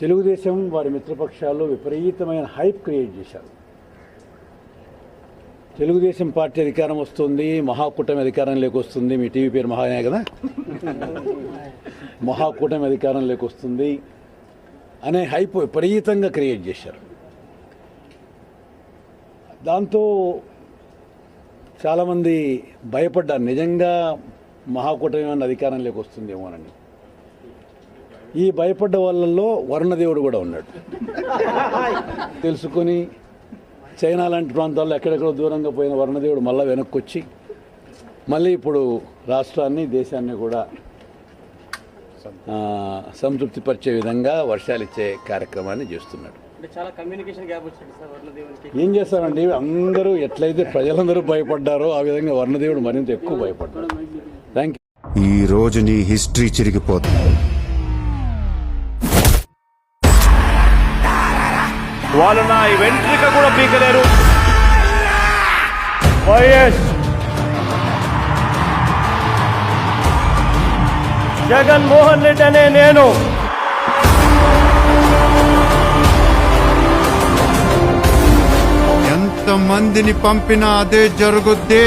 తెలుగుదేశం వారి మిత్రపక్షాల్లో విపరీతమైన hype create చేశారు. తెలుగుదేశం పార్టీ అధికారం వస్తుంది మహాకూటమి అధికారంలోకి వస్తుంది. మీ టీవీ పేరు మహానే కదా? మహాకూటమి అధికారంలోకి వస్తుంది అనే హైప్ విపరీతంగా క్రియేట్ చేశారు. దాంతో చాలామంది భయపడ్డారు. నిజంగా మహాకూటమి ఏమన్నా అధికారంలోకి వస్తుందేమోనని. ఈ భయపడ్డ వాళ్ళల్లో వరుణదేవుడు కూడా ఉన్నాడు. తెలుసుకొని చైనా లాంటి ప్రాంతాల్లో ఎక్కడెక్కడో దూరంగా పోయిన వరుణదేవుడు మళ్ళీ వెనక్కి వచ్చి మళ్ళీ ఇప్పుడు రాష్ట్రాన్ని దేశాన్ని కూడా ఆ, సంతృప్తిపరిచే విధంగా వర్షాలు ఇచ్చే కార్యక్రమాన్ని చేస్తున్నాడు. అంటే చాలా కమ్యూనికేషన్ గ్యాప్ వచ్చింది సార్ వర్ణదేవునికి. ఏం చేస్తారండి? అందరూ ఎట్లయితే ప్రజలందరూ భయపడ్డారో ఆ విధంగా వర్ణదేవుడు మరింత ఎక్కువ భయపడ్డాడు. థ్యాంక్ యూ ఈ రోజు నీ హిస్టరీ చిరిగిపోతుంది. వాళ్ళు నా వెంట్రిక కూడా పీకలేరు. వైఎస్ జగన్మోహన్ రెడ్డి అనే నేను. ఎంతమందిని పంపినా అదే జరుగుద్ది?